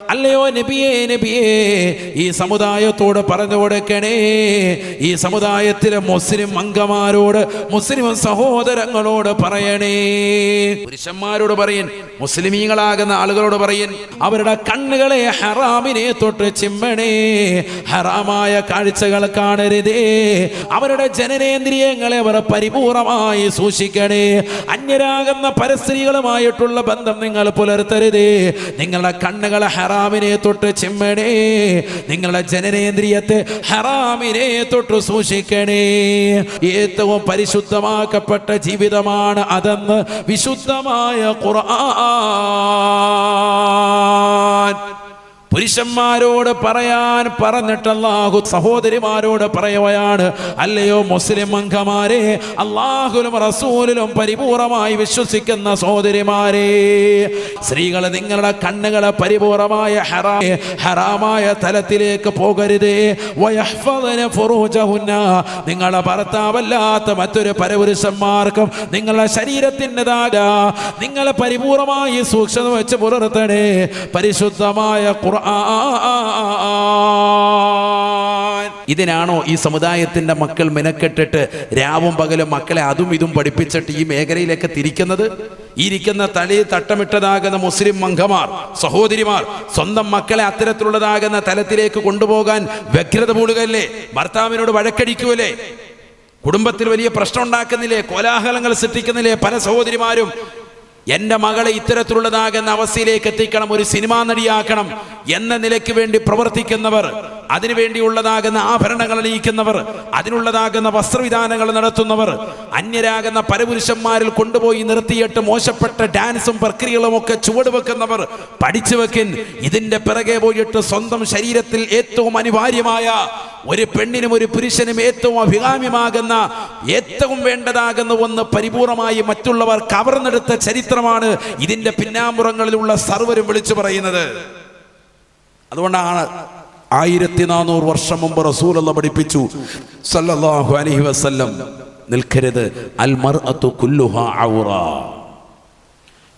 അല്ലയോ നബിയേ നബിയേ ഈ സമുദായത്തോട് പറഞ്ഞു കൊടുക്കണേ. ഈ സമുദായത്തിലെ മുസ്ലിം അംഗമാരോട് മുസ്ലിം സഹോദരങ്ങളോട് പറയണേ. പുരുഷന്മാരോട് പറയൻ മുസ്ലിമീങ്ങളാകുന്ന ആളുകളോട് പറയൻ അവരുടെ കണ്ണുകളെ ഹറാമിനെ തൊട്ട് ചിമ്മണേ. ഹറാമായ കാഴ്ചകൾ കാണരുതേ. അവരുടെ ജനനേന്ദ്രിയങ്ങളെ അവർ പരിപൂർണമായി സൂക്ഷിക്കണേ. അന്യരാകുന്ന പരസ്ത്രീകളുമായിട്ടുള്ള ബന്ധം നിങ്ങൾ പുലർത്തരുതേ. നിങ്ങളുടെ കണ്ണുകളെ ഹറാമിനെ തൊട്ട് ചിമ്മണേ. നിങ്ങളുടെ ജനനേന്ദ്രിയത്തെ ഹറാമിനെ തൊട്ട് സൂക്ഷിക്കണേ. ഏറ്റവും പരിശുദ്ധമാക്കപ്പെട്ട ജീവിതമാണ് അതെന്ന് വിശുദ്ധമായ ഖുർആൻ. പുരുഷന്മാരോട് പറയാൻ പറഞ്ഞിട്ടല്ലാഹു സഹോദരിമാരോട് പറയുകയാണ് അല്ലയോ മുസ്ലിം അംഗമാരെ അള്ളാഹുലും റസൂലിലും പരിപൂർണമായി വിശ്വസിക്കുന്ന സഹോദരിമാരെ സ്ത്രീകൾ നിങ്ങളുടെ കണ്ണുകളെ പരിപൂർണമായ ഹറാ ഹറാമായ തലത്തിലേക്ക് പോകരുതേ. നിങ്ങളെ ഭർത്താവല്ലാത്ത മറ്റൊരു പരപുരുഷന്മാർക്കും നിങ്ങളുടെ ശരീരത്തിന്റെതായ നിങ്ങളെ പരിപൂർണമായി സൂക്ഷ്മത വെച്ച് പുലർത്തണേ. പരിശുദ്ധമായ ഖുർആൻ ഇതിനാണോ ഈ സമുദായത്തിന്റെ മക്കൾ മെനക്കെട്ടിട്ട് രാവും പകലും മക്കളെ അതും ഇതും പഠിപ്പിച്ചിട്ട് ഈ മേഖലയിലേക്ക് തിരിക്കുന്നത്? ഇരിക്കുന്ന തലയിൽ തട്ടമിട്ടതാകുന്ന മുസ്ലിം മംഗമാർ സഹോദരിമാർ സ്വന്തം മക്കളെ അത്തരത്തിലുള്ളതാകുന്ന തലത്തിലേക്ക് കൊണ്ടുപോകാൻ വ്യഗ്രത പൂടുകയല്ലേ ഭർത്താവിനോട് വഴക്കടിക്കുമല്ലേ കുടുംബത്തിൽ വലിയ പ്രശ്നം ഉണ്ടാക്കുന്നില്ലേ? കോലാഹലങ്ങൾ സൃഷ്ടിക്കുന്നില്ലേ? പല സഹോദരിമാരും എന്റെ മകളെ ഇത്തരത്തിലുള്ളതാകുന്ന അവസ്ഥയിലേക്ക് എത്തിക്കണം ഒരു സിനിമാ നടിയാക്കണം എന്ന നിലയ്ക്ക് വേണ്ടി പ്രവർത്തിക്കുന്നവർ അതിനുവേണ്ടിയുള്ളതാകുന്ന ആഭരണങ്ങൾ അണിയിക്കുന്നവർ അതിനുള്ളതാകുന്ന വസ്ത്രവിധാനങ്ങൾ നടത്തുന്നവർ അന്യരാകുന്ന പരപുരുഷന്മാരിൽ കൊണ്ടുപോയി നിർത്തിയിട്ട് മോശപ്പെട്ട ഡാൻസും പ്രക്രിയകളും ഒക്കെ ചുവടുവെക്കുന്നവർ പഠിച്ചു വെക്കിൻ ഇതിന്റെ പിറകെ പോയിട്ട് സ്വന്തം ശരീരത്തിൽ ഏറ്റവും അനിവാര്യമായ ഒരു പെണ്ണിനും ഒരു പുരുഷനും ഏറ്റവും അഭികാമ്യമാകുന്ന ഏറ്റവും വേണ്ടതാകുന്ന ഒന്ന് പരിപൂർണമായി മറ്റുള്ളവർ കവർന്നെടുത്ത ചരിത്രമാണ് ഇതിന്റെ പിന്നാമ്പുറങ്ങളിലുള്ള സർവരും വിളിച്ചു പറയുന്നത്. അതുകൊണ്ടാണ് ആയിരത്തി നാനൂറ് വർഷം മുമ്പ് റസൂലുള്ള പഠിപ്പിച്ചു. സല്ലല്ലാഹു അലൈഹി വസല്ലം നിൽക്കരുത്. അൽ മർഅത്തു ഔറ.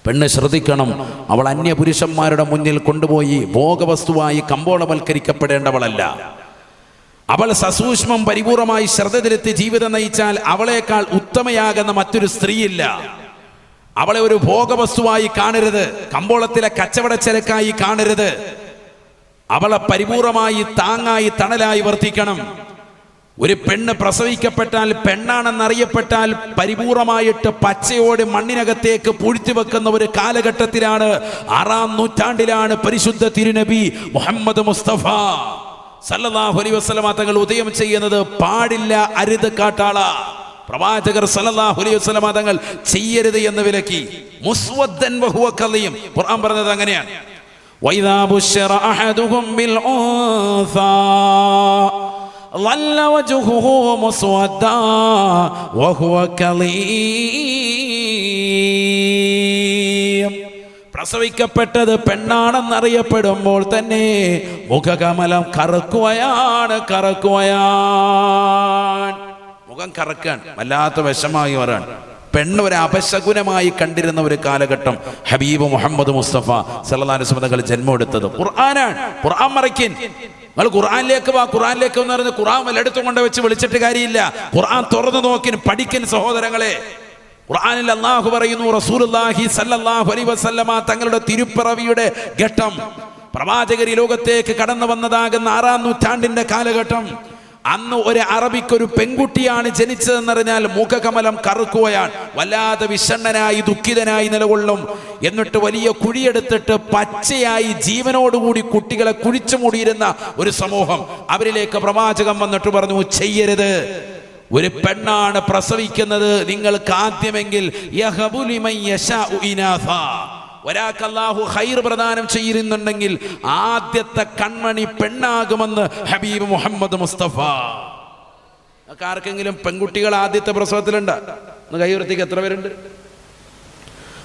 പെണ്ണ് ശ്രദ്ധിക്കണം അവൾ അന്യ പുരുഷന്മാരുടെ മുന്നിൽ കൊണ്ടുപോയി ഭോഗവസ്തുവായി കമ്പോളവൽക്കരിക്കപ്പെടേണ്ടവളല്ല. അവൾ സസൂക്ഷ്മം പരിപൂർണമായി ശ്രദ്ധ തിരുത്തി ജീവിതം നയിച്ചാൽ അവളേക്കാൾ ഉത്തമയാകുന്ന മറ്റൊരു സ്ത്രീയില്ല. അവളെ ഒരു ഭോഗവസ്തുവായി കാണരുത്. കമ്പോളത്തിലെ കച്ചവടച്ചരക്കായി കാണരുത്. അവളെ പരിപൂർണമായി താങ്ങായി തണലായി വർത്തിക്കണം. ഒരു പെണ്ണ് പ്രസവിക്കപ്പെട്ടാൽ പെണ്ണാണെന്നറിയപ്പെട്ടാൽ പരിപൂർണമായിട്ട് പച്ചയോട് മണ്ണിനകത്തേക്ക് പൂഴ്ത്തി വെക്കുന്ന ഒരു കാലഘട്ടത്തിലാണ് ആറാം നൂറ്റാണ്ടിലാണ് പരിശുദ്ധ തിരുനബി മുഹമ്മദ് മുസ്തഫ. സല്ലല്ലാഹു അലൈഹി വസല്ലമ തങ്ങൾ ഉദയം ചെയ്യുന്നത് പാടില്ല അരുത് കാട്ടാള പ്രവാചകർ സല്ലല്ലാഹു അലൈഹി വസല്ലമ തങ്ങൾ ചെയ്യരുത് എന്ന് വിലക്കി മുസ്വദ്ദൻ വഹുവ കളിയും ഖുർആൻ പറഞ്ഞത് അങ്ങനെയാണ് وإذا بشر أحدهم بالأنثى ظل وجهه مسودا وهو كظيم പ്രസവിക്കപ്പെട്ടത് പെണ്ണാണെന്നറിയപ്പെടുമ്പോൾ തന്നെ മുഖകമലം കറക്കുകയാണ് കറക്കുകയാൻ മുഖം കറക്കാൻ വല്ലാത്ത വിഷമായി വരാൻ പെണ്ണ് ഒരു അപശകുനമായി കണ്ടിരുന്ന ഒരു കാലഘട്ടം ഹബീബ് മുഹമ്മദ് മുസ്തഫ സല്ലാസ്മതകൾ ജന്മമെടുത്തത് ഖുർആനാണ്. ഖുർആൻ മറയ്ക്കൻ നിങ്ങൾ ഖുർആനിലേക്ക് വാ ഖുർആനിലേക്ക് എന്ന് പറഞ്ഞ് ഖുർആൻ വല്ലെടുത്തും കൊണ്ട് വെച്ച് വിളിച്ചിട്ട് കാര്യമില്ല. ഖുർആൻ തുറന്നു നോക്കിൻ പഠിക്കൻ സഹോദരങ്ങളെ. ഖുർആനിൽ അള്ളാഹു പറയുന്നു റസൂലുള്ളാഹി സല്ലല്ലാഹു അലൈഹി വസല്ലമ തങ്ങളുടെ തിരുപ്പിറവിയുടെ ഘട്ടം. പ്രവാചകരി ലോകത്തേക്ക് കടന്നു വന്നതാകുന്ന ആറാം നൂറ്റാണ്ടിന്റെ കാലഘട്ടം. അന്ന് ഒരു അറബിക്കൊരു പെൺകുട്ടിയാണ് ജനിച്ചതെന്നറിഞ്ഞാൽ മുഖകമലം കറുക്കുകയാണ്. വല്ലാതെ വിഷണ്ണനായി ദുഃഖിതനായി നിലകൊള്ളും. എന്നിട്ട് വലിയ കുഴിയെടുത്തിട്ട് പച്ചയായി ജീവനോടുകൂടി കുട്ടികളെ കുഴിച്ചു മൂടിയിരുന്ന ഒരു സമൂഹം. അവരിലേക്ക് പ്രവാചകം വന്നിട്ട് പറഞ്ഞു ചെയ്യരുത്. ഒരു പെണ്ണാണ് പ്രസവിക്കുന്നത്. നിങ്ങൾക്ക് ആദ്യമെങ്കിൽ. ഒരാൾക്ക് അള്ളാഹു ഹൈർ പ്രദാനം ചെയ്യുന്നുണ്ടെങ്കിൽ ആദ്യത്തെ കൺമണി പെണ്ണാകുമെന്ന് ഹബീബ് മുഹമ്മദ് മുസ്തഫ. ആർക്കെങ്കിലും പെൺകുട്ടികൾ ആദ്യത്തെ പ്രസവത്തിലുണ്ട്? കൈവർത്തിക്ക് എത്ര പേരുണ്ട്?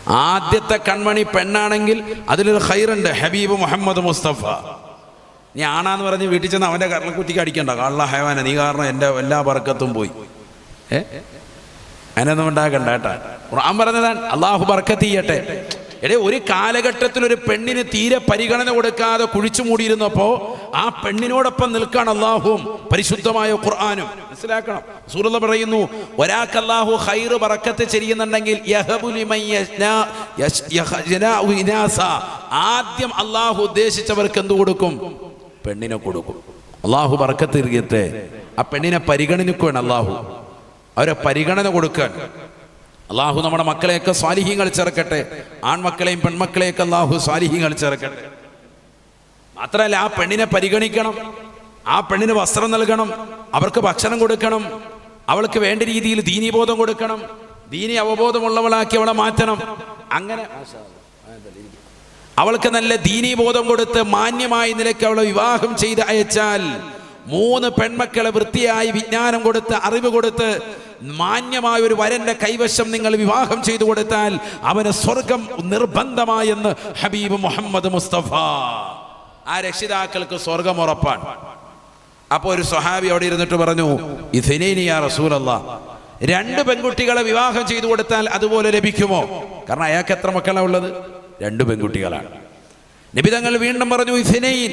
ആദ്യത്തെ കൺമണി പെണ്ണാണെങ്കിൽ അതിലൊരു ഹൈറുണ്ട് ഹബീബ് മുഹമ്മദ് മുസ്തഫ. നീ ആണാന്ന് പറഞ്ഞ് വീട്ടിൽ ചെന്ന് അവന്റെ കരളക്കുറ്റിക്ക് അടിക്കണ്ട. കള്ള ഹേവാന നീ കാരണം എന്റെ എല്ലാ ബർക്കത്തും പോയി. ഏ? അതിനൊന്നും ഉണ്ടാക്കണ്ട കേട്ടാ. ഖുർആൻ പറഞ്ഞതാണ് അള്ളാഹു ബർക്കത്ത് ചെയ്യട്ടെ എടേ ഒരു കാലഘട്ടത്തിൽ ഒരു പെണ്ണിന് തീരെ പരിഗണന കൊടുക്കാതെ കുഴിച്ചു മൂടിയിരുന്നപ്പോ ആ പെണ്ണിനോടൊപ്പം നിൽക്കാൻ അള്ളാഹുവും പരിശുദ്ധമായ ഖുർആാനും. മനസ്സിലാക്കണം. സൂറത പറയുന്നു ഒരാൾക്ക് അള്ളാഹു ഹൈറ് പറക്കത്ത് ചെയ്യുന്നുണ്ടെങ്കിൽ ആദ്യം അള്ളാഹു ഉദ്ദേശിച്ചവർക്ക് എന്ത് കൊടുക്കും? പെണ്ണിനെ കൊടുക്കും. അള്ളാഹു പറക്കത്ത് ഇരിക്കട്ടെ ആ പെണ്ണിനെ പരിഗണിക്കുകയാണ് അള്ളാഹു അവരെ പരിഗണന കൊടുക്കാൻ. അള്ളാഹു നമ്മുടെ മക്കളെയൊക്കെ സ്വാലിഹ്യങ്ങൾ ചേർക്കട്ടെ. ആൺമക്കളെയും പെൺമക്കളെയൊക്കെ അള്ളാഹു സ്വാലിഹ്യങ്ങൾ ചേർക്കട്ടെ. മാത്രമല്ല ആ പെണ്ണിനെ പരിഗണിക്കണം. ആ പെണ്ണിന് വസ്ത്രം നൽകണം. അവർക്ക് ഭക്ഷണം കൊടുക്കണം. അവൾക്ക് വേണ്ട രീതിയിൽ ദീനീബോധം കൊടുക്കണം. ദീനി അവബോധമുള്ളവളാക്കി അവളെ മാറ്റണം. അങ്ങനെ അവൾക്ക് നല്ല ദീനീബോധം കൊടുത്ത് മാന്യമായ നിലയ്ക്ക് അവളെ വിവാഹം ചെയ്ത് അയച്ചാൽ മൂന്ന് പെൺമക്കളെ വൃത്തിയായി വിജ്ഞാനം കൊടുത്ത് അറിവ് കൊടുത്ത് മാന്യമായ ഒരു വരന്റെ കൈവശം നിങ്ങൾ വിവാഹം ചെയ്തു കൊടുത്താൽ അവന് സ്വർഗം നിർബന്ധമായെന്ന് ഹബീബ് മുഹമ്മദ് മുസ്തഫ. ആ രക്ഷിതാക്കൾക്ക് സ്വർഗം ഉറപ്പാണ്. അപ്പോൾ ഒരു സ്വഹാബി അവിടെ ഇരുന്നിട്ട് പറഞ്ഞു റസൂലല്ല. രണ്ട് പെൺകുട്ടികളെ വിവാഹം ചെയ്തു കൊടുത്താൽ അതുപോലെ ലഭിക്കുമോ? കാരണം അയാൾക്ക് എത്ര മക്കളാണ് ഉള്ളത്? രണ്ട് പെൺകുട്ടികളാണ്. നിബിതങ്ങൾ വീണ്ടും പറഞ്ഞു ഇഥനയിൽ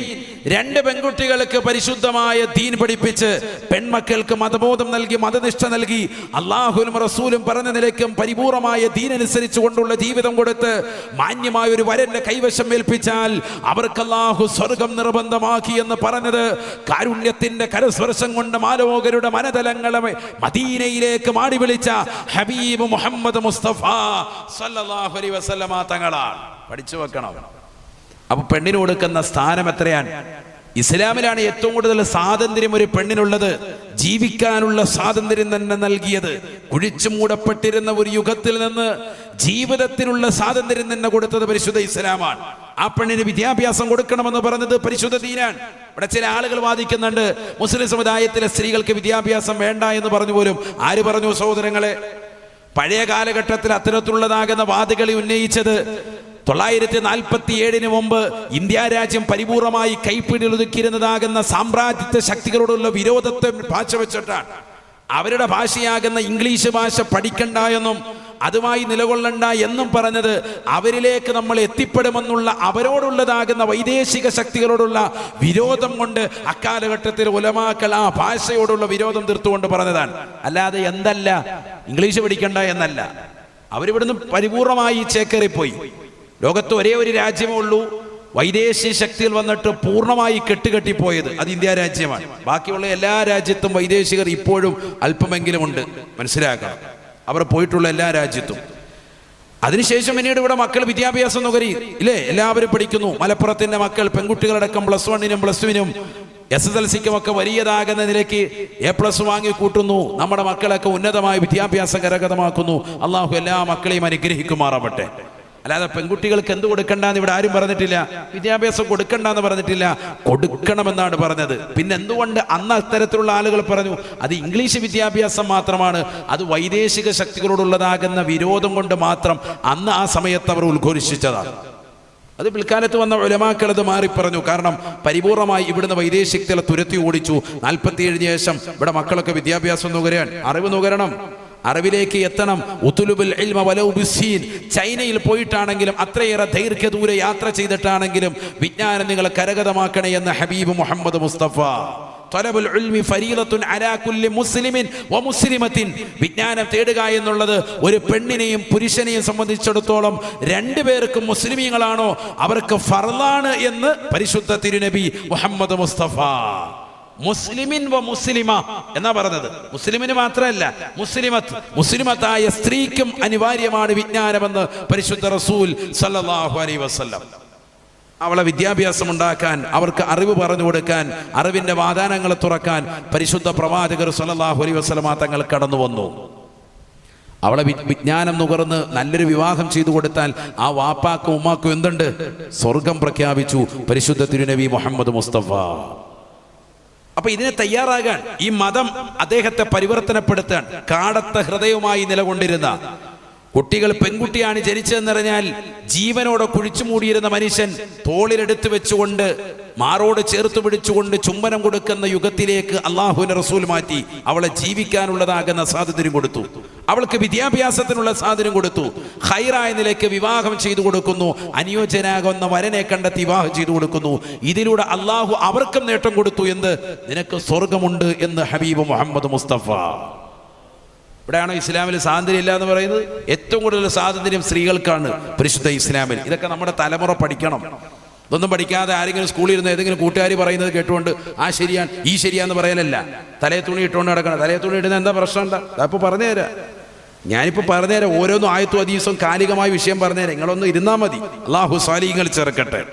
രണ്ട് പെൺകുട്ടികൾക്ക് പരിശുദ്ധമായ ദീൻ പഠിപ്പിച്ച് പെൺമക്കൾക്ക് മതബോധം നൽകി മതനിഷ്ഠ നൽകി അള്ളാഹുലും റസൂലും പറഞ്ഞ നിലയ്ക്കും പരിപൂർണമായ ദീനനുസരിച്ച് കൊണ്ടുള്ള ജീവിതം കൊടുത്ത് മാന്യമായ ഒരു വരന്റെ കൈവശം ഏൽപ്പിച്ചാൽ അവർക്ക് അള്ളാഹു സ്വർഗം നിർബന്ധമാക്കി എന്ന് പറഞ്ഞത് കാരുണ്യത്തിന്റെ കരസ്പർശം കൊണ്ട് മാലോകരുടെ മനതലങ്ങളെ മദീനയിലേക്ക് മാടി വിളിച്ച ഹബീബ് മുഹമ്മദ് മുസ്തഫ സല്ലല്ലാഹു വസല്ലമ തങ്ങളാണ്. പഠിച്ചു വെക്കണം. അപ്പൊ പെണ്ണിന് കൊടുക്കുന്ന സ്ഥാനം എത്രയാണ്? ഇസ്ലാമിലാണ് ഏറ്റവും കൂടുതൽ സ്വാതന്ത്ര്യം ഒരു പെണ്ണിനുള്ളത്. ജീവിക്കാനുള്ള സ്വാതന്ത്ര്യം തന്നെ നൽകിയത്. കുഴിച്ചു മൂടപ്പെട്ടിരുന്ന ഒരു യുഗത്തിൽ നിന്ന് ജീവിതത്തിനുള്ള സ്വാതന്ത്ര്യം തന്നെ കൊടുത്തത് പരിശുദ്ധ ഇസ്ലാമാണ്. ആ പെണ്ണിന് വിദ്യാഭ്യാസം കൊടുക്കണമെന്ന് പറഞ്ഞത് പരിശുദ്ധ ദീനാണ്. ഇവിടെ ചില ആളുകൾ വാദിക്കുന്നുണ്ട് മുസ്ലിം സമുദായത്തിലെ സ്ത്രീകൾക്ക് വിദ്യാഭ്യാസം വേണ്ട എന്ന് പറഞ്ഞു പോലും. ആര് പറഞ്ഞു സഹോദരങ്ങളെ? പഴയ കാലഘട്ടത്തിൽ അത്തരത്തിലുള്ളതാകുന്ന വാദികളെ ഉന്നയിച്ചത് തൊള്ളായിരത്തി നാൽപ്പത്തി ഏഴിന് മുമ്പ് ഇന്ത്യ രാജ്യം പരിപൂർണമായി കൈപ്പിടിയിലൊതുക്കിയിരുന്നതാകുന്ന സാമ്രാജ്യത്വ ശക്തികളോടുള്ള വിരോധത്തെ ഭാഷ വെച്ചിട്ടാണ്. അവരുടെ ഭാഷയാകുന്ന ഇംഗ്ലീഷ് ഭാഷ പഠിക്കണ്ട എന്നും അതുമായി നിലകൊള്ളണ്ട എന്നും പറഞ്ഞത് അവരിലേക്ക് നമ്മൾ എത്തിപ്പെടുമെന്നുള്ള അവരോടുള്ളതാകുന്ന വൈദേശിക ശക്തികളോടുള്ള വിരോധം കൊണ്ട് അക്കാലഘട്ടത്തിൽ ഉലമാക്കൾ ആ ഭാഷയോടുള്ള വിരോധം തീർത്തുകൊണ്ട് പറഞ്ഞതാണ്. അല്ലാതെ എന്തല്ല? ഇംഗ്ലീഷ് പഠിക്കണ്ട എന്നല്ല. അവരിവിടുന്ന് പരിപൂർണമായി ചേക്കേറിപ്പോയി. ലോകത്ത് ഒരേ ഒരു രാജ്യമേ ഉള്ളൂ. വൈദേശിക ശക്തിയിൽ വന്നിട്ട് പൂർണമായി കെട്ടുകെട്ടിപ്പോയത് അത് ഇന്ത്യ രാജ്യമാണ്. ബാക്കിയുള്ള എല്ലാ രാജ്യത്തും വൈദേശികർ ഇപ്പോഴും അല്പമെങ്കിലും ഉണ്ട്. മനസ്സിലാക്കണം. അവർ പോയിട്ടുള്ള എല്ലാ രാജ്യത്തും. അതിനുശേഷം പിന്നീട് ഇവിടെ മക്കൾ വിദ്യാഭ്യാസം നുകരി ഇല്ലേ? എല്ലാവരും പഠിക്കുന്നു. മലപ്പുറത്തിന്റെ മക്കൾ പെൺകുട്ടികളടക്കം പ്ലസ് വണ്ണിനും പ്ലസ് ടുവിനും എസ് എസ് എൽ സിക്കും ഒക്കെ വലിയതാകുന്ന നിലയ്ക്ക് എ പ്ലസ് വാങ്ങി കൂട്ടുന്നു. നമ്മുടെ മക്കളൊക്കെ ഉന്നതമായ വിദ്യാഭ്യാസം കരഗതമാക്കുന്നു അള്ളാഹു എല്ലാ മക്കളെയും അനുഗ്രഹിക്കുമാറാവട്ടെ. അല്ലാതെ പെൺകുട്ടികൾക്ക് എന്ത് കൊടുക്കണ്ടെന്ന് ഇവിടെ ആരും പറഞ്ഞിട്ടില്ല. വിദ്യാഭ്യാസം കൊടുക്കണ്ട എന്ന് പറഞ്ഞിട്ടില്ല. കൊടുക്കണമെന്നാണ് പറഞ്ഞത്. പിന്നെ എന്തുകൊണ്ട് അന്ന് അത്തരത്തിലുള്ള ആളുകൾ പറഞ്ഞു അത് ഇംഗ്ലീഷ് വിദ്യാഭ്യാസം മാത്രമാണ് അത് വൈദേശിക ശക്തികളോടുള്ളതാകുന്ന വിരോധം കൊണ്ട് മാത്രം അന്ന് ആ സമയത്ത് അവർ ഉദ്ഘോഷിച്ചതാണ്. അത് പിൽക്കാലത്ത് വന്ന ഒലമാക്കളത് മാറി പറഞ്ഞു. കാരണം പരിപൂർണമായി ഇവിടുന്ന് വൈദേശികത്തിലെ തുരത്തി ഓടിച്ചു. നാൽപ്പത്തിയേഴിന് ശേഷം ഇവിടെ മക്കളൊക്കെ വിദ്യാഭ്യാസം നുകരാൻ. അറിവ് നുകരണം. അറിവിലേക്ക് എത്തണം. ഉത്തുലുബുൽ ഇൽമ വലൗ ബിസ്സീൻ. ചൈനയിൽ പോയിട്ടാണെങ്കിലും അത്രയേറെ ദൈർഘ്യദൂര യാത്ര ചെയ്തിട്ടാണെങ്കിലും വിജ്ഞാനം നിങ്ങൾ കരഗതമാക്കണേ എന്ന് ഹബീബ് മുഹമ്മദ് മുസ്തഫ. മുസ്ലിമിൻ വിജ്ഞാനം തേടുക എന്നുള്ളത് ഒരു പെണ്ണിനെയും പുരുഷനെയും സംബന്ധിച്ചിടത്തോളം രണ്ടുപേർക്കും മുസ്ലിമീങ്ങളാണോ? അവർക്ക് ഫർലാണ് എന്ന് പരിശുദ്ധ തിരുനബി മുഹമ്മദ് മുസ്തഫ. മുസ്ലിമിൻ വ മുസ്ലിമ എന്നാ പറഞ്ഞത്? മുസ്ലിമിന് മാത്രമല്ല മുസ്ലിമത്ത് മുസ്ലിമത്തായ സ്ത്രീക്കും അനിവാര്യമാണ് വിജ്ഞാനമെന്ന് പരിശുദ്ധ റസൂൽ സല്ലാഹു അലൈ വസല്ലം. അവളെ വിദ്യാഭ്യാസം ഉണ്ടാക്കാൻ അവർക്ക് അറിവ് പറഞ്ഞു കൊടുക്കാൻ അറിവിന്റെ വാദാനങ്ങൾ തുറക്കാൻ പരിശുദ്ധ പ്രവാചകർ സല്ലല്ലാഹു അലൈഹി വസല്ലമ തങ്ങൾ കടന്നു വന്നു. അവളെ വിജ്ഞാനം നുകർന്ന് നല്ലൊരു വിവാഹം ചെയ്തു കൊടുത്താൽ ആ വാപ്പാക്കും ഉമ്മാക്കും എന്തുണ്ട്? സ്വർഗം പ്രഖ്യാപിച്ചു. പരിശുദ്ധ തിരുനബി മുഹമ്മദ് മുസ്തഫ. അപ്പൊ ഇതിനെ തയ്യാറാകാൻ ഈ മതം അദ്ദേഹത്തെ പരിവർത്തനപ്പെടുത്താൻ കാടത്ത ഹൃദയവുമായി നിലകൊണ്ടിരുന്ന കുട്ടികൾ പെൺകുട്ടിയാണ് ജനിച്ചതെന്നറിഞ്ഞാൽ ജീവനോടെ കുഴിച്ചു മൂടിയിരുന്ന മനുഷ്യൻ തോളിലെടുത്തു വെച്ചുകൊണ്ട് മാറോട് ചേർത്ത് പിടിച്ചുകൊണ്ട് ചുംബനം കൊടുക്കുന്ന യുഗത്തിലേക്ക് അള്ളാഹുവിനെ റസൂൽ മാറ്റി അവളെ ജീവിക്കാനുള്ളതാകുന്ന സാധ്യതയും കൊടുത്തു. അവൾക്ക് വിദ്യാഭ്യാസത്തിനുള്ള സാധനം കൊടുത്തു. ഹൈറായ നിലയ്ക്ക് വിവാഹം ചെയ്തു കൊടുക്കുന്നു. അനുയോജ്യനാകുന്ന വരനെ കണ്ടെത്തി വിവാഹം ചെയ്തു കൊടുക്കുന്നു. ഇതിലൂടെ അള്ളാഹു അവർക്കും നേട്ടം കൊടുത്തു എന്ന് നിനക്ക് സ്വർഗമുണ്ട് എന്ന് ഹബീബ് മുഹമ്മദ് മുസ്തഫ. ഇവിടെയാണോ ഇസ്ലാമിൽ സ്വാതന്ത്ര്യം ഇല്ല എന്ന് പറയുന്നത്? ഏറ്റവും കൂടുതൽ സ്വാതന്ത്ര്യം സ്ത്രീകൾക്കാണ് പരിശുദ്ധ ഇസ്ലാമിൽ. ഇതൊക്കെ നമ്മുടെ തലമുറ പഠിക്കണം. ഇതൊന്നും പഠിക്കാതെ ആരെങ്കിലും സ്കൂളിൽ ഇരുന്ന് ഏതെങ്കിലും കൂട്ടുകാർ പറയുന്നത് കേട്ടുകൊണ്ട് ആ ശരിയാണ് ഈ ശരിയാന്ന് പറയലല്ല. തലേ തുണി ഇട്ടുകൊണ്ട് നടക്കണം. തലേ തുണി ഇടുന്ന എന്താ പ്രശ്നം? എന്താ? അപ്പോൾ പറഞ്ഞുതരാം. ഞാനിപ്പോൾ പറഞ്ഞുതരാം ഓരോന്നും ആയത്തും അതീസും കാലികമായ വിഷയം പറഞ്ഞുതരാം. നിങ്ങളൊന്നും ഇരുന്നാൽ മതി. അള്ളാഹു സാലിങ്ങൾ ചേർക്കട്ടെ.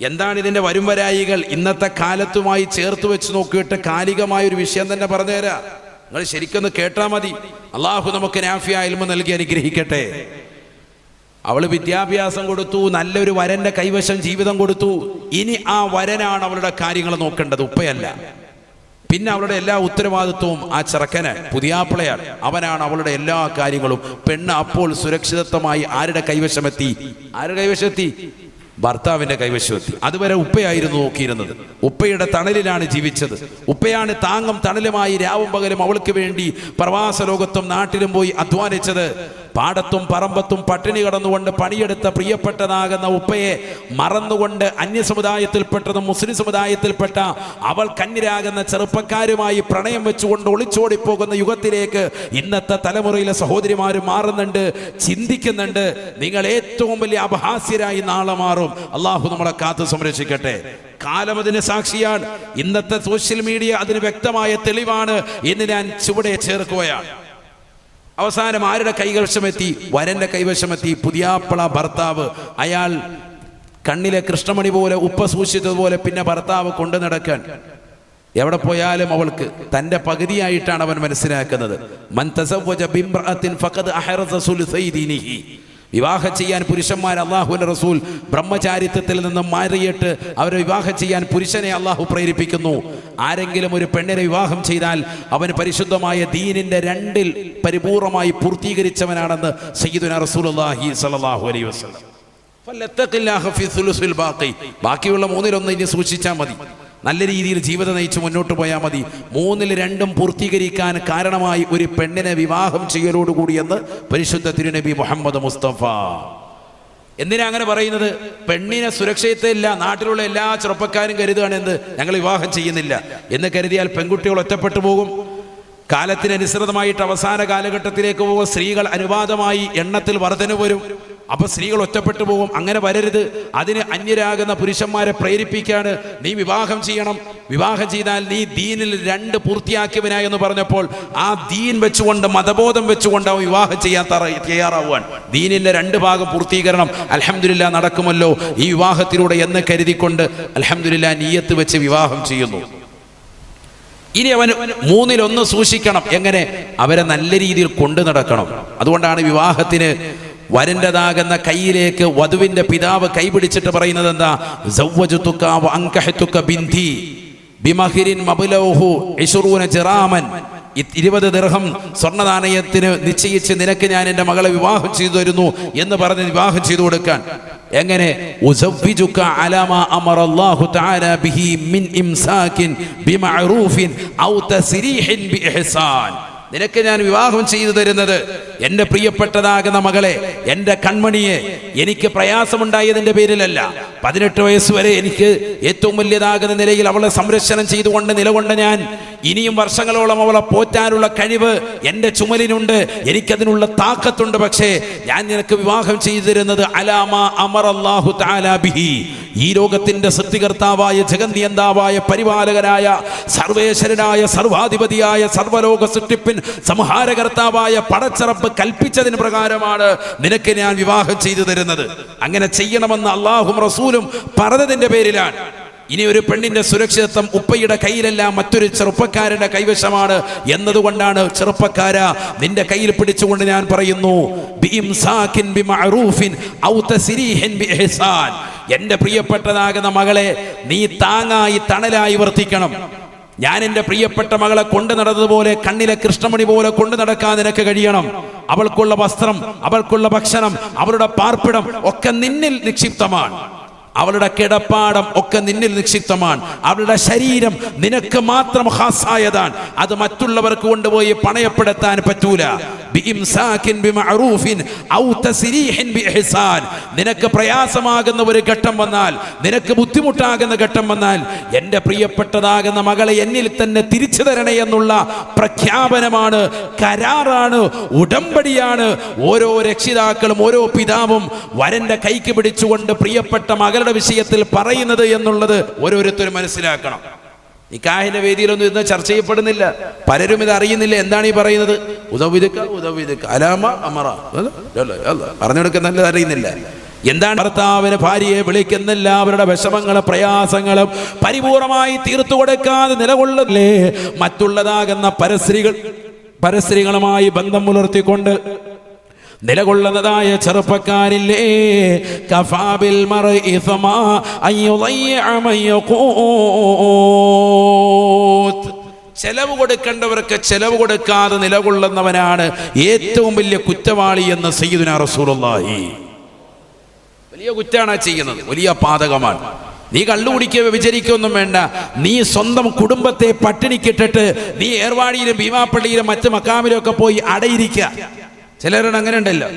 എന്താണ് ഇതിന്റെ വരുംവരായികൾ ഇന്നത്തെ കാലത്തുമായി ചേർത്ത് വെച്ച് നോക്കിയിട്ട് കാലികമായ ഒരു വിഷയം തന്നെ പറഞ്ഞുതരാം. നിങ്ങൾ ശരിക്കൊന്ന് കേട്ടാ മതി. അള്ളാഹു നമുക്ക് നാഫിയ ഇൽമ നൽകി അനുഗ്രഹിക്കട്ടെ. അവൾ വിദ്യാഭ്യാസം കൊടുത്തു നല്ലൊരു വരന്റെ കൈവശം ജീവിതം കൊടുത്തു. ഇനി ആ വരനാണ് അവളുടെ കാര്യങ്ങൾ നോക്കേണ്ടത്. ഉപ്പയല്ല. പിന്നെ അവളുടെ എല്ലാ ഉത്തരവാദിത്വവും ആ ചെറുക്കന് പുതിയാപ്പിളയാണ്. അവനാണ് അവളുടെ എല്ലാ കാര്യങ്ങളും. പെണ്ണ് അപ്പോൾ സുരക്ഷിതത്വമായി ആരുടെ കൈവശമെത്തി? ആരുടെ കൈവശമെത്തി? ഭർത്താവിന്റെ കൈവശമെത്തി. അതുവരെ ഉപ്പയായിരുന്നു നോക്കിയിരുന്നത്. ഉപ്പയുടെ തണലിലാണ് ജീവിച്ചത്. ഉപ്പയാണ് താങ്ങും തണലുമായി രാവും പകലും അവൾക്ക് വേണ്ടി പ്രവാസ ലോകത്തും നാട്ടിലും പോയി അധ്വാനിച്ചത്. പാടത്തും പറമ്പത്തും പട്ടിണി കടന്നുകൊണ്ട് പണിയെടുത്ത പ്രിയപ്പെട്ടതാകുന്ന ഉപ്പയെ മറന്നുകൊണ്ട് അന്യ സമുദായത്തിൽപ്പെട്ടതും മുസ്ലിം സമുദായത്തിൽപ്പെട്ട അവൾ കന്യരാകുന്ന ചെറുപ്പക്കാരുമായി പ്രണയം വെച്ചുകൊണ്ട് ഒളിച്ചോടിപ്പോകുന്ന യുഗത്തിലേക്ക് ഇന്നത്തെ തലമുറയിലെ സഹോദരിമാർ മാറുന്നുണ്ട് ചിന്തിക്കുന്നുണ്ട്. നിങ്ങൾ ഏറ്റവും വലിയ അപഹാസ്യരായി നാളെ മാറും. അള്ളാഹു നമ്മളെ കാത്തു സംരക്ഷിക്കട്ടെ. കാലം അതിന് സാക്ഷിയാണ്. ഇന്നത്തെ സോഷ്യൽ മീഡിയ അതിന് വ്യക്തമായ തെളിവാണ്. എന്ന് ഞാൻ ചുവടെ ചേർക്കുകയാണ്. അവസാനം ആരുടെ കൈവശമെത്തി? വരന്റെ കൈവശമെത്തി. പുതിയാപ്പള ഭർത്താവ്. അയാൾ കണ്ണിലെ കൃഷ്ണമണി പോലെ ഉപ്പ സൂക്ഷിച്ചതുപോലെ പിന്നെ ഭർത്താവ് കൊണ്ടു നടക്കാൻ. എവിടെ പോയാലും അവൾക്ക് തന്റെ പകുതിയായിട്ടാണ് അവൻ മനസ്സിലാക്കുന്നത്. വിവാഹം ചെയ്യാൻ പുരുഷന്മാർ അള്ളാഹുവിന്റെ റസൂൽ ബ്രഹ്മചാരിത്വത്തിൽ നിന്നും മാറിയിട്ട് അവരെ വിവാഹം ചെയ്യാൻ പുരുഷനെ അള്ളാഹു പ്രേരിപ്പിക്കുന്നു. ആരെങ്കിലും ഒരു പെണ്ണിനെ വിവാഹം ചെയ്താൽ അവൻ പരിശുദ്ധമായ ദീനിന്റെ രണ്ടിൽ പരിപൂർണമായി പൂർത്തീകരിച്ചവനാണെന്ന് സയ്യിദുന വസല്ലം. ഫല്ലത്തഖില്ലാഹ ഫി സുലുസിൽ ബാക്കി ബാക്കിയുള്ള മൂന്നിലൊന്ന് ഇനി സൂക്ഷിച്ചാൽ മതി. നല്ല രീതിയിൽ ജീവിതം നയിച്ച് മുന്നോട്ട് പോയാൽ മതി. മൂന്നിൽ രണ്ടും പൂർത്തീകരിക്കാൻ കാരണമായി ഒരു പെണ്ണിനെ വിവാഹം ചെയ്യലോടുകൂടിയെന്ന് പരിശുദ്ധ തിരുനബി മുഹമ്മദ് മുസ്തഫ. എന്തിനാ അങ്ങനെ പറയുന്നത്? പെണ്ണിനെ സുരക്ഷിതത്തില്ല നാട്ടിലുള്ള എല്ലാ ചെറുപ്പക്കാരും കരുതുകയാണ് എന്ത്? ഞങ്ങൾ വിവാഹം ചെയ്യുന്നില്ല. എന്ന് കരുതിയാൽ പെൺകുട്ടികൾ ഒറ്റപ്പെട്ടു പോകും. കാലത്തിനനുസൃതമായിട്ട് അവസാന കാലഘട്ടത്തിലേക്ക് പോകും സ്ത്രീകൾ അനുവാദമായി എണ്ണത്തിൽ വർധന വരും. അപ്പൊ സ്ത്രീകൾ ഒറ്റപ്പെട്ടു പോകും. അങ്ങനെ വരരുത്. അതിന് അന്യരാകുന്ന പുരുഷന്മാരെ പ്രേരിപ്പിക്കാണ്. നീ വിവാഹം ചെയ്യണം. വിവാഹം ചെയ്താൽ നീ ദീനിൽ രണ്ട് പൂർത്തിയാക്കിയവനായി എന്ന് പറഞ്ഞപ്പോൾ ആ ദീൻ വെച്ചുകൊണ്ട് മതബോധം വെച്ചുകൊണ്ട് അവൻ വിവാഹം ചെയ്യാൻ തയ്യാറാവുകയാണ് ദീനിന്റെ രണ്ട് ഭാഗം പൂർത്തീകരണം അലഹമില്ല നടക്കുമല്ലോ. ഈ വിവാഹത്തിലൂടെ എന്ന് കരുതിക്കൊണ്ട് അലഹമില്ല നീയത്ത് വെച്ച് വിവാഹം ചെയ്യുന്നു. ഇനി അവൻ മൂന്നിലൊന്ന് സൂക്ഷിക്കണം. എങ്ങനെ? അവരെ നല്ല രീതിയിൽ കൊണ്ടു നടക്കണം. അതുകൊണ്ടാണ് വിവാഹത്തിന് വരന്റെതാകുന്ന കയ്യിലേക്ക് വധുവിന്റെ പിതാവ് കൈപിടിച്ചിട്ട് പറയുന്നത് എന്താ? ബിന്തി ബിമഹിരിൻ മബ്ലൗഹു ഇഷുറൂന ജിറാമൻ. ഇ- ഇരുപത് ദർഹം സ്വർണനാണയത്തിന് നിശ്ചയിച്ച് നിനക്ക് ഞാൻ എന്റെ മകളെ വിവാഹം ചെയ്തു തരുന്നു എന്ന് പറഞ്ഞ് വിവാഹം ചെയ്തു കൊടുക്കാൻ. എങ്ങനെ? ബിഹി മിൻ ഇംസാകിൻ ബിമഅറൂഫിൻ ഔ തസ്രീഹിൻ ബിഇഹ്സാൻ. നിനക്ക് ഞാൻ വിവാഹം ചെയ്തു തരുന്നത് എന്റെ പ്രിയപ്പെട്ടതാകുന്ന മകളെ എന്റെ കൺമണിയെ. എനിക്ക് പ്രയാസമുണ്ടായതിന്റെ പേരിലല്ല. പതിനെട്ട് വയസ്സ് വരെ എനിക്ക് ഏറ്റവും വലിയതാകുന്ന നിലയിൽ അവളെ സംരക്ഷണം ചെയ്തുകൊണ്ട് നിലകൊണ്ട ഞാൻ ഇനിയും വർഷങ്ങളോളം അവളെ പോറ്റാനുള്ള കഴിവ് എന്റെ ചുമലിനുണ്ട് എനിക്കതിനുള്ള താക്കത്തുണ്ട്. പക്ഷേ ഞാൻ നിനക്ക് വിവാഹം ചെയ്തു തരുന്നത് അലാമ അമർ അള്ളാഹു ബിഹി. ഈ ലോകത്തിന്റെ സൃഷ്ടികർത്താവായ ജഗന്യന്താവായ പരിപാലകനായ സർവേശ്വരനായ സർവാധിപതിയായ സർവലോക സൃഷ്ടിപ്പിൻ സംഹാരകർത്താവായ പടച്ചറപ്പ് കൽപ്പിച്ചതിന് പ്രകാരമാണ് നിനക്ക് ഞാൻ വിവാഹം ചെയ്തു തരുന്നത്. അങ്ങനെ ചെയ്യണമെന്ന് അള്ളാഹും റസൂലും പറഞ്ഞതിന്റെ പേരിലാണ്. ഇനി ഒരു പെണ്ണിന്റെ സുരക്ഷിതത്വം ഉപ്പയുടെ കയ്യിലല്ല മറ്റൊരു ചെറുപ്പക്കാരന്റെ കൈവശമാണ് എന്നതുകൊണ്ടാണ് ചെറുപ്പക്കാര നിന്റെ കയ്യിൽ പിടിച്ചുകൊണ്ട് ഞാൻ പറയുന്നു എന്റെ പ്രിയപ്പെട്ടതാകുന്ന മകളെ നീ താങ്ങായി തണലായി വർത്തിക്കണം. ഞാൻ എന്റെ പ്രിയപ്പെട്ട മകളെ കൊണ്ടു നടന്നതുപോലെ കണ്ണിലെ കൃഷ്ണമണി പോലെ കൊണ്ടു നടക്കാൻ നിനക്ക് കഴിയണം. അവൾക്കുള്ള വസ്ത്രം അവൾക്കുള്ള ഭക്ഷണം അവളുടെ പാർപ്പിടം ഒക്കെ നിന്നിൽ നിക്ഷിപ്തമാണ്. അവളുടെ കിടപ്പാടം ഒക്കെ നിന്നിൽ നിക്ഷിപ്തമാണ്. അവളുടെ ശരീരം നിനക്ക് മാത്രം ഹാസായതാണ്. അത് മറ്റുള്ളവർക്ക് കൊണ്ടുപോയി പണയപ്പെടുത്താൻ പറ്റൂല. നിനക്ക് പ്രയാസമാകുന്ന ഒരു ഘട്ടം വന്നാൽ നിനക്ക് ബുദ്ധിമുട്ടാകുന്ന ഘട്ടം വന്നാൽ എന്റെ പ്രിയപ്പെട്ടതാകുന്ന മകളെ എന്നിൽ തന്നെ തിരിച്ചു തരണേ എന്നുള്ള പ്രഖ്യാപനമാണ് കരാറാണ് ഉടമ്പടിയാണ്. ഓരോ രക്ഷിതാക്കളും ഓരോ പിതാവും വരന്റെ കൈക്ക് പിടിച്ചുകൊണ്ട് പ്രിയപ്പെട്ട മകളുടെ വിഷയത്തിൽ പറയുന്നത് എന്നുള്ളത് ഓരോരുത്തരും മനസ്സിലാക്കണം. നിക്കാഹിന്റെ വേദിയിലൊന്നും ഇന്ന് ചർച്ച ചെയ്യപ്പെടുന്നില്ല. പലരും ഇത് അറിയുന്നില്ല. എന്താണ് ഈ പറയുന്നത്? ഉദവിതുക്ക ഉദവിതുക്ക അലാമ അമറ. പറഞ്ഞു അറിയുന്നില്ല. എന്താണ് ഭർത്താവിന് ഭാര്യയെ വിളിക്കുന്ന എല്ലാവരുടെ വിഷമങ്ങളും പ്രയാസങ്ങളും പരിപൂർണമായി തീർത്തു കൊടുക്കാതെ നിലകൊള്ളില്ലേ മറ്റുള്ളതാകുന്ന പരസ്ത്രീകൾ പരസ്ത്രീകളുമായി ബന്ധം പുലർത്തിക്കൊണ്ട് നിലകൊള്ളുന്നതായ ചെറുപ്പക്കാരില്ലേ? കഫാബിൽ ചെലവ് കൊടുക്കേണ്ടവർക്ക് ചെലവ് കൊടുക്കാതെ നിലകൊള്ളുന്നവനാണ് ഏറ്റവും വലിയ കുറ്റവാളി എന്ന് സയ്യിദുന റസൂലുള്ളാഹി. വലിയ കുറ്റാണ് ചെയ്യുന്നത്. വലിയ പാതകമാണ്. നീ കള്ളു കുടിക്കുക വ്യഭിചരിക്കൊന്നും വേണ്ട. നീ സ്വന്തം കുടുംബത്തെ പട്ടിണിക്കിട്ടിട്ട് നീ ഏർവാടിയിലും ഭീമാപ്പള്ളിയിലും മറ്റു മക്കാമിലും ഒക്കെ പോയി അടയിരിക്കുക. ചിലരുടെ അങ്ങനെ ഉണ്ടല്ലോ.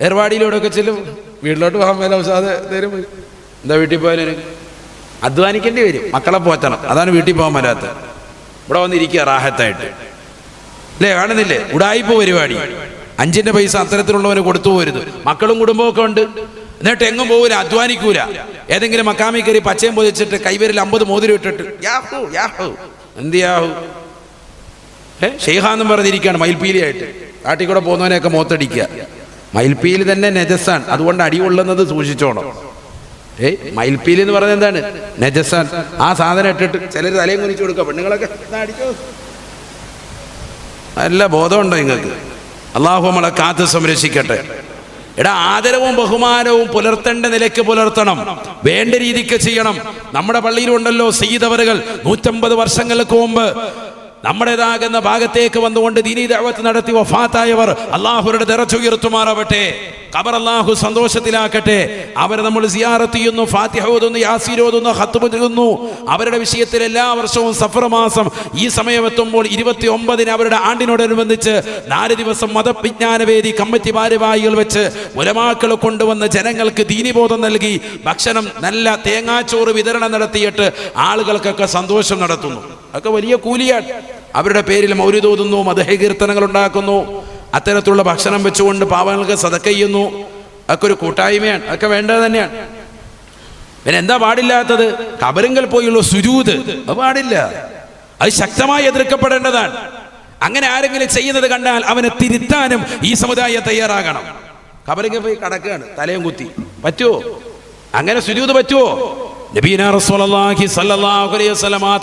ഏർവാടിയിലൂടെ ഒക്കെ ചെല്ലും വീട്ടിലോട്ട് പോകാൻ മേലെ നേരം തരും. എന്താ വീട്ടിൽ പോയാലും അധ്വാനിക്കേണ്ടി വരും. മക്കളെ പോറ്റണം. അതാണ് വീട്ടിൽ പോകാൻ മേലാത്ത. ഇവിടെ വന്നിരിക്കുക റാഹത്തായിട്ട്. അല്ലേ കാണുന്നില്ലേ? ഉടായിപ്പ് പരിപാടി. അഞ്ചിന്റെ പൈസ അത്തരത്തിലുള്ളവന് കൊടുത്തു പോരുത്. മക്കളും കുടുംബമൊക്കെ ഉണ്ട്. എന്നിട്ട് എങ്ങും പോകൂല അധ്വാനിക്കൂല. ഏതെങ്കിലും മക്കാമി കയറി പച്ചയും പൊതിച്ചിട്ട് കൈവരിൽ അമ്പത് മോതിരം ഇട്ടിട്ട് യാഹു യാഹു. എന്ത് യാഹു? ഏ ഷെയ്ഹാന്നും പറഞ്ഞിരിക്കുകയാണ് മയിൽപീലിയായിട്ട് കാട്ടിൽ കൂടെ പോകുന്നവനെയൊക്കെ മോത്തടിക്കുക. മയിൽപ്പീൽ തന്നെ നെജസാൻ അതുകൊണ്ട് അടി കൊള്ളുന്നത് സൂക്ഷിച്ചോണം. ഏയ് മയിൽപ്പീൽ എന്ന് പറഞ്ഞത് എന്താണ്? നെജസാൻ ആ സാധനം ഇട്ടിട്ട് ചിലർ തലയും കുനിച്ചു കൊടുക്കുക. പെണ്ണുങ്ങളൊക്കെ "ദാ അടിച്ചോ. നല്ല ബോധമുണ്ടോ നിങ്ങൾക്ക്? അള്ളാഹു നമ്മളെ കാത്ത് സംരക്ഷിക്കട്ടെ. എടാ ആദരവും ബഹുമാനവും പുലർത്തേണ്ട നിലയ്ക്ക് പുലർത്തണം. വേണ്ട രീതിക്ക് ചെയ്യണം. നമ്മുടെ പള്ളിയിലുണ്ടല്ലോ സയ്യിദവറുകൾ നൂറ്റമ്പത് വർഷങ്ങൾക്ക് മുമ്പ് നമ്മുടേതാകുന്ന ഭാഗത്തേക്ക് വന്നുകൊണ്ട് ദീനി ദഅവത്ത് നടത്തി വഫാത്തായവർ അള്ളാഹുരുടെ ഉയർത്തുമാറാവട്ടെ. ഖബർ അള്ളാഹു സന്തോഷത്തിലാക്കട്ടെ. അവരെ നമ്മൾ സിയാറത്ത് ചെയ്യുന്നു ഫാത്തിഹ ഓതുന്നു യാസീൻ ഓതുന്നു അവരുടെ വിഷയത്തിൽ എല്ലാ വർഷവും സഫർ മാസം ഈ സമയമെത്തുമ്പോൾ ഇരുപത്തി ഒമ്പതിന് അവരുടെ ആണ്ടിനോടനുബന്ധിച്ച് നാല് ദിവസം മതവിജ്ഞാനവേദി കമ്മിറ്റി ഭാരവാഹികൾ വെച്ച് ഉലമാക്കൾ കൊണ്ടുവന്ന് ജനങ്ങൾക്ക് ദീനിബോധം നൽകി ഭക്ഷണം നല്ല തേങ്ങാച്ചോറ് വിതരണം നടത്തിയിട്ട് ആളുകൾക്കൊക്കെ സന്തോഷം നടത്തുന്നു. അതൊക്കെ വലിയ കൂലിയാണ്. അവരുടെ പേരിൽ മൗര്യതോതുന്നു മതഹകീർത്തനങ്ങൾ ഉണ്ടാക്കുന്നു അത്തരത്തിലുള്ള ഭക്ഷണം വെച്ചുകൊണ്ട് പാവങ്ങൾക്ക് സതക്ക ചെയ്യുന്നു. അതൊക്കെ ഒരു കൂട്ടായ്മയാണ് അതൊക്കെ വേണ്ടത് തന്നെയാണ്. പിന്നെ എന്താ പാടില്ലാത്തത്? കബറിങ്കൽ പോയുള്ള സുരൂത് അത് പാടില്ല. അത് ശക്തമായി എതിർക്കപ്പെടേണ്ടതാണ്. അങ്ങനെ ആരെങ്കിലും ചെയ്യുന്നത് കണ്ടാൽ അവനെ തിരുത്താനും ഈ സമുദായം തയ്യാറാകണം. കബറിങ്കൽ പോയി കടക്കുകയാണ് തലയും കുത്തി. പറ്റുമോ അങ്ങനെ സുരൂത് പറ്റുമോ നബീന അലൈഹി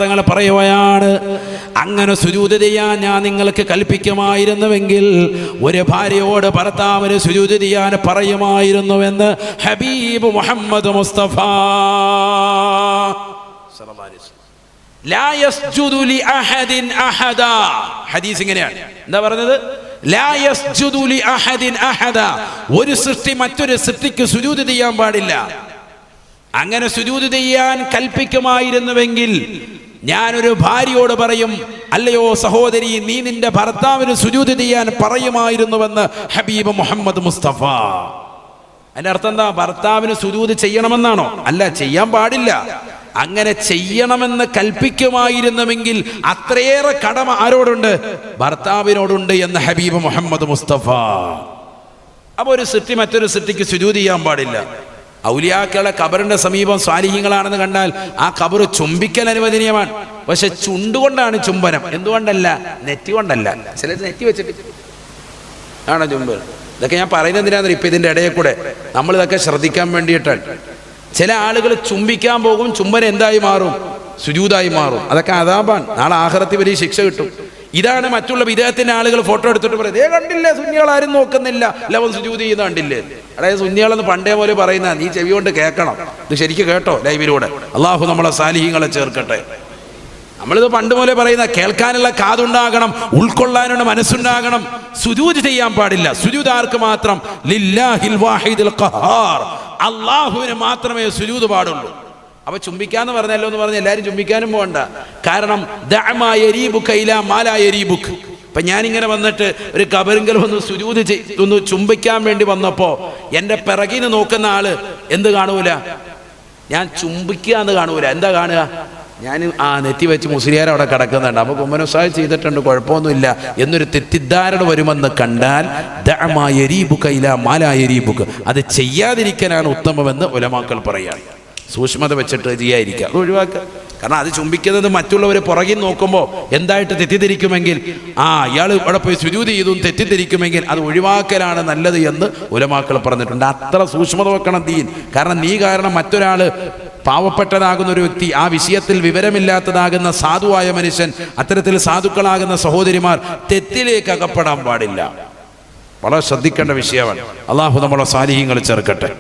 തങ്ങൾ പറയുകയാണ് അങ്ങനെ സുജൂദ് ചെയ്യാൻ ഞാൻ നിങ്ങൾക്ക് കൽപ്പിക്കുമായിരുന്നുവെങ്കിൽ ഒരു ഭാര്യയോട് ഭർത്താവിന് സുജൂദ് ചെയ്യാൻ പറയുമായിരുന്നുവെന്ന് ഹബീബ് മുഹമ്മദ് മുസ്തഫ. ഹദീസ് ഇങ്ങനെയാണ്. എന്താ പറഞ്ഞത്. ഒരു സൃഷ്ടി മറ്റൊരു സൃഷ്ടിക്ക് സുജൂദ് ചെയ്യാൻ പാടില്ല. അങ്ങനെ സുജൂത് ചെയ്യാൻ കൽപ്പിക്കുമായിരുന്നുവെങ്കിൽ ഞാനൊരു ഭാര്യയോട് പറയും അല്ലയോ സഹോദരി നീ നിന്റെ ഭർത്താവിന് സുജൂത് ചെയ്യാൻ പറയുമായിരുന്നുവെന്ന് ഹബീബ് മുഹമ്മദ് മുസ്തഫ. അതിന്റെ അർത്ഥം എന്താ? ഭർത്താവിന് സുജൂത് ചെയ്യണമെന്നാണോ? അല്ല ചെയ്യാൻ പാടില്ല. അങ്ങനെ ചെയ്യണമെന്ന് കൽപ്പിക്കുമായിരുന്നുവെങ്കിൽ അത്രയേറെ കടമ ആരോടുണ്ട്? ഭർത്താവിനോടുണ്ട് എന്ന് ഹബീബ് മുഹമ്മദ് മുസ്തഫ. അപ്പൊ ഒരു സൃഷ്ടി മറ്റൊരു സൃഷ്ടിക്ക് സുജൂത് ചെയ്യാൻ പാടില്ല. ഔലിയാക്കളെ കബറിന്റെ സമീപം സ്വാലിഹ്യങ്ങളാണെന്ന് കണ്ടാൽ ആ കബർ ചുംബിക്കൽ അനുവദനീയമാണ്. പക്ഷെ ചുണ്ടുകൊണ്ടാണ് ചുംബനം. എന്തുകൊണ്ടല്ല? നെറ്റി കൊണ്ടല്ല. ചിലർ നെറ്റി വെച്ചിട്ട് ആണോ ചുംബൻ ഇതൊക്കെ ഞാൻ പറയുന്നത് എന്തിനാന്ന് ഇപ്പൊ ഇതിന്റെ ഇടയിൽ കൂടെ നമ്മൾ ഇതൊക്കെ ശ്രദ്ധിക്കാൻ വേണ്ടിയിട്ടാണ്. ചില ആളുകൾ ചുംബിക്കാൻ പോകും ചുംബനം എന്തായി മാറും? സുജൂതായി മാറും. അതൊക്കെ അതാപാൻ നാളെ ആഹ്റത്തിൽ വലിയ ശിക്ഷ കിട്ടും. ഇതാണ് മറ്റുള്ള വിദേഹത്തിന്റെ ആളുകൾ ഫോട്ടോ എടുത്തിട്ട് പറയുന്നത്. കണ്ടില്ലേ സുന്നികൾ ആരും നോക്കുന്നില്ല. ലവൻ സുജൂതി ചെയ്യുന്ന കണ്ടില്ലേ? അതായത് സുന്നികളെന്ന് പണ്ടേ പോലെ പറയുന്ന നീ ചെവി കൊണ്ട് കേൾക്കണം. ഇത് ശരിക്കും കേട്ടോ ലൈവിലൂടെ. അള്ളാഹു നമ്മളെ സാലിഹ്യങ്ങളെ ചേർക്കട്ടെ. നമ്മളിത് പണ്ട് പോലെ പറയുന്ന കേൾക്കാനുള്ള കാതുണ്ടാകണം ഉൾക്കൊള്ളാനുള്ള മനസ്സുണ്ടാകണം. സുജൂത് ചെയ്യാൻ പാടില്ല. സുജൂത് ആർക്ക് മാത്രം ലില്ലാഹിൽ ഖഹാർ. അള്ളാഹുവിന് മാത്രമേ സുജൂത് പാടുള്ളൂ. അപ്പൊ ചുംബിക്കാന്ന് പറഞ്ഞല്ലോ എന്ന് പറഞ്ഞ് എല്ലാരും ചുംബിക്കാനും പോകണ്ട. കാരണം ഇപ്പൊ ഞാനിങ്ങനെ വന്നിട്ട് ഒരു കബറിങ്കൽ ഒന്ന് സുജൂത് ഒന്ന് ചുംബിക്കാൻ വേണ്ടി വന്നപ്പോൾ എന്റെ പിറകിന് നോക്കുന്ന ആൾ എന്ത് കാണൂല? ഞാൻ ചുംബിക്കുക എന്ന് കാണൂല. എന്താ കാണുക? ഞാൻ ആ നെറ്റി വെച്ച് മുസ്ലിയാർ അവിടെ കിടക്കുന്നുണ്ട്. അപ്പോൾ കുമ്മനസായി ചെയ്തിട്ടുണ്ട് കുഴപ്പമൊന്നുമില്ല. എന്നൊരു തെറ്റിദ്ധാരണ വരുമെന്ന് കണ്ടാൽ ദഅമായരീബുക ഇലാ മാലായരീബുക അത് ചെയ്യാതിരിക്കാനാണ് ഉത്തമമെന്ന് ഒലമാക്കൾ പറയാണ്. സൂക്ഷ്മത വെച്ചിട്ട് ചെയ്യാതിരിക്കുക. അത് ഒഴിവാക്കുക. കാരണം അത് ചുംബിക്കുന്നത് മറ്റുള്ളവരെ പുറകിൽ നോക്കുമ്പോൾ എന്തായിട്ട് തെറ്റിദ്ധരിക്കുമെങ്കിൽ ആ ഇയാൾ ഇവിടെ പോയി സുജൂതി ചെയ്തു തെറ്റിദ്ധരിക്കുമെങ്കിൽ അത് ഒഴിവാക്കലാണ് നല്ലത് എന്ന് ഉലമാക്കൾ പറഞ്ഞിട്ടുണ്ട്. അത്ര സൂക്ഷ്മത വെക്കണം ദീൻ. കാരണം നീ കാരണം മറ്റൊരാൾ പാവപ്പെട്ടതാകുന്ന ഒരു വ്യക്തി ആ വിഷയത്തിൽ വിവരമില്ലാത്തതാകുന്ന സാധുവായ മനുഷ്യൻ അത്തരത്തിൽ സാധുക്കളാകുന്ന സഹോദരിമാർ തെറ്റിലേക്ക് അകപ്പെടാൻ പാടില്ല. വളരെ ശ്രദ്ധിക്കേണ്ട വിഷയമാണ്. അള്ളാഹു നമ്മളെ സാലിഹ്യങ്ങൾ ചേർക്കട്ടെ.